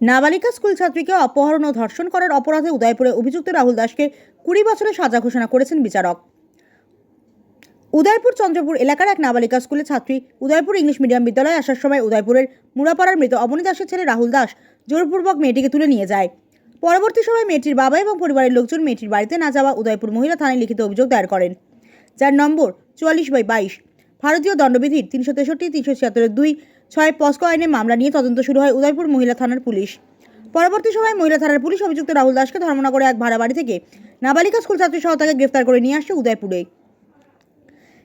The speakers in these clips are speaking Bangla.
নাবালিকা স্কুল ছাত্রীকে অপহরণ ও ধর্ষণ করার অপরাধে উদয়পুরে অভিযুক্ত রাহুল দাসকে কুড়ি বছরের সাজা ঘোষণা করেছেন বিচারক। উদয়পুর চন্দ্রপুর এলাকার এক নাবালিকা স্কুলের ছাত্রী উদয়পুর ইংলিশ মিডিয়াম বিদ্যালয়ে আসার সময় উদয়পুরের মুড়াপাড়ার মৃত অবনী দাসের ছেলে রাহুল দাস জোরপূর্বক মেয়েটিকে তুলে নিয়ে যায়। পরবর্তী সময় মেয়েটির বাবা এবং পরিবারের লোকজন মেয়েটির বাড়িতে না যাওয়া উদয়পুর মহিলা থানায় লিখিত অভিযোগ দায়ের করেন। যার নম্বর চুয়াল্লিশ বাই বাইশ। ভারতীয় দণ্ডবিধির তিনশো তেষট্টি, তিনশো ছিয়াত্তরের দুই ছয় পস্কো আইনে মামলা নিয়ে তদন্ত শুরু হয় উদয়পুর মহিলা থানার পুলিশ। পরবর্তী সময় মহিলা থানার পুলিশ অভিযুক্ত রাহুল দাসকে ধর্মনগরে এক ভাড়া বাড়ি থেকে নাবালিকা স্কুল ছাত্রী সহ তাকে গ্রেফতার করে নিয়ে আসে উদয়পুরে।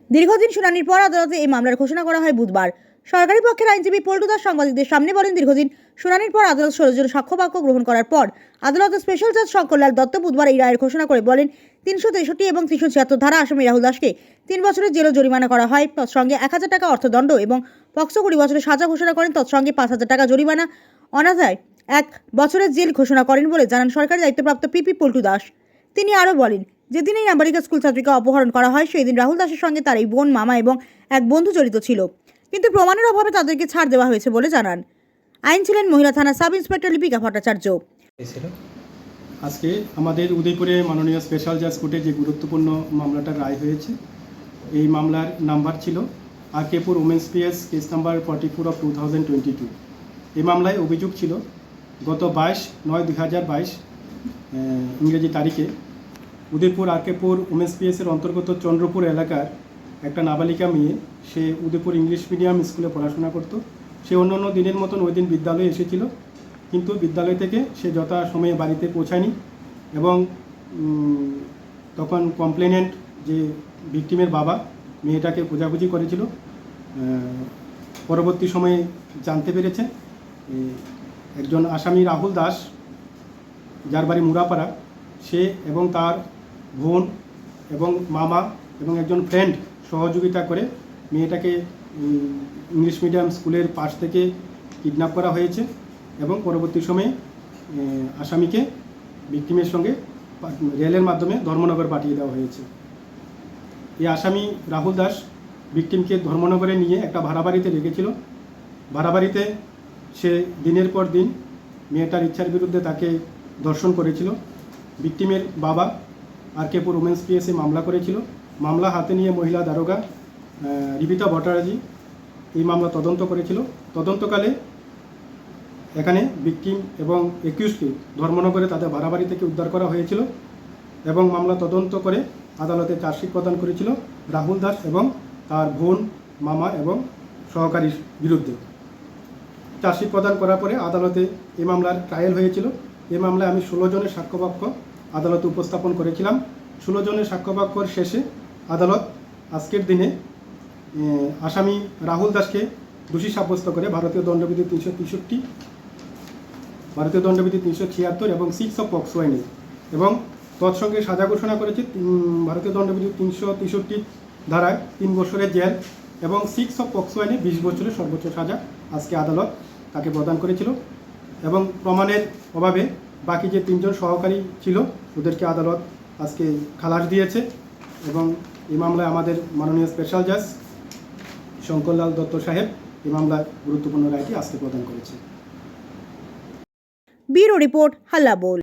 দীর্ঘদিন শুনানির পর আদালতে এই মামলার ঘোষণা করা হয় বুধবার। সরকারি পক্ষের আইনজীবী পল্টু দাস সাংবাদিকদের সামনে বলেন, দীর্ঘদিন শুনানির পর আদালত ষোলো জন সাক্ষ্যবাক্য গ্রহণ করার পর আদালতের স্পেশাল জাজ শঙ্করলাল দত্ত বুধবার এই রায়ের ঘোষণা করে বলেন, তিনশো তেষট্টি এবং তিনশো ছিয়াত্তর ধারা আসামি রাহুল দাসকে তিন বছরের জেল জরিমানা করা হয়। তৎসঙ্গে এক হাজার টাকা অর্থদণ্ড এবং পক্সো কুড়ি বছরের সাজা ঘোষণা করেন। তৎসঙ্গে পাঁচ হাজার টাকা জরিমানা। অনাথায় এক বছরের জেল ঘোষণা করেন বলে জানান সরকারি দায়িত্বপ্রাপ্ত পিপি পল্টু দাস। তিনি আরও বলেন, যেদিন এই নাবালিকা স্কুল ছাত্রীকে অপহরণ করা হয় সেই দিন রাহুল দাসের সঙ্গে তার এই বোন মামা এবং এক বন্ধু জড়িত ছিল। কিন্তু প্রমাণের অভাবে তাদেরকে ছাড় দেওয়া হয়েছে বলে জানান। আইন ছিলেন মহিলা থানা সাব ইন্সপেক্টর লিপিকা ভট্টাচার্য। আজকে আমাদের উদয়পুরে মাননীয় স্পেশাল জাজ কোর্টে যে গুরুত্বপূর্ণ মামলাটা রায় হয়েছে, এই মামলার নাম্বার ছিল R K Pur women's PS case number forty four of two thousand twenty two. এই মামলায় অভিযোগ ছিল, গত বাইশ নয় দুই হাজার বাইশ ইংরেজি তারিখে উদয়পুর আরকেপুর উমেন্স পিএসের অন্তর্গত চন্দ্রপুর এলাকার একটা নাবালিকা মেয়ে, সে উদয়পুর ইংলিশ মিডিয়াম স্কুলে পড়াশোনা করতো। সে অন্য অন্য দিনের মতন ওই দিন বিদ্যালয়ে এসেছিল। কিন্তু বিদ্যালয় থেকে সে যথা সময়ে বাড়িতে পৌঁছায়নি এবং তখন কমপ্লেনেন্ট যে ভিকটিমের বাবা মেয়েটাকে খোঁজাখুঁজি করেছিল পরবর্তী সময়ে জানতে পেরেছে একজন আসামি রাহুল দাস, যার বাড়ি মুরাপাড়া। সে এবং তার বোন এবং মামা এবং একজন ফ্রেন্ড সহযোগিতা করে মেয়েটাকে ইংলিশ মিডিয়াম স্কুলের পাশ থেকে কিডন্যাপ করা হয়েছে এবং পরবর্তী সময়ে আসামিকে ভিক্টিমের সঙ্গে রেলের মাধ্যমে ধর্মনগর পাঠিয়ে দেওয়া হয়েছে। এই আসামি রাহুল দাস ভিকটিমকে ধর্মনগরে নিয়ে একটা ভাড়া বাড়িতে রেখেছিল। ভাড়া বাড়িতে সে দিনের পর দিন মেয়েটার ইচ্ছার বিরুদ্ধে তাকে ধর্ষণ করেছিল। ভিকটিমের বাবা আর কেপুর উমেন্স পিএসে মামলা করেছিল। মামলা হাতে নিয়ে মহিলা দারোগা রিবিতা ভট্টারাজি এই মামলা তদন্ত করেছিল। তদন্তকালে এখানে ভিকটিম এবং একিউজকে ধর্মনগরে তাদের ভাড়াবাড়ি থেকে উদ্ধার করা হয়েছিল এবং মামলা তদন্ত করে আদালতে চার্জশিট প্রদান করেছিল রাহুল দাস এবং তার বোন মামা এবং সহকারীর বিরুদ্ধে। চার্জশিট প্রদান করার পরে আদালতে এই মামলার ট্রায়াল হয়েছিল। এই মামলায় আমি ষোলো জনের সাক্ষ্যবাক্য আদালতে উপস্থাপন করেছিলাম। ষোলো জনের সাক্ষ্যবাক্যর শেষে আদালত আজকের দিনে আসামি রাহুল দাসকে দোষী সাব্যস্ত করে ভারতীয় দণ্ডবিধি তিনশো তেষট্টি, ভারতীয় দণ্ডবিধি তিনশো ছিয়াত্তর এবং সিক্স অফ পক্সো আইনে এবং তৎসঙ্গে সাজা ঘোষণা করেছে ভারতীয় দণ্ডবিধি তিনশো তেষট্টি ধারায় তিন বছরের জেল এবং সিক্স অফ পক্সো আইনে বিশ বছরের সর্বোচ্চ সাজা আজকে আদালত তাকে প্রদান করেছিল এবং প্রমাণের অভাবে বাকি যে তিনজন সহকারী ছিল, ওদেরকে আদালত আজকে খালাস দিয়েছে এবং এই মামলায় আমাদের মাননীয় স্পেশাল জাজ শঙ্করলাল দত্ত সাহেব এই মামলায় গুরুত্বপূর্ণ রায়টি আজকে প্রদান করেছে ব্যুরো রিপোর্ট হাল্লা বোল।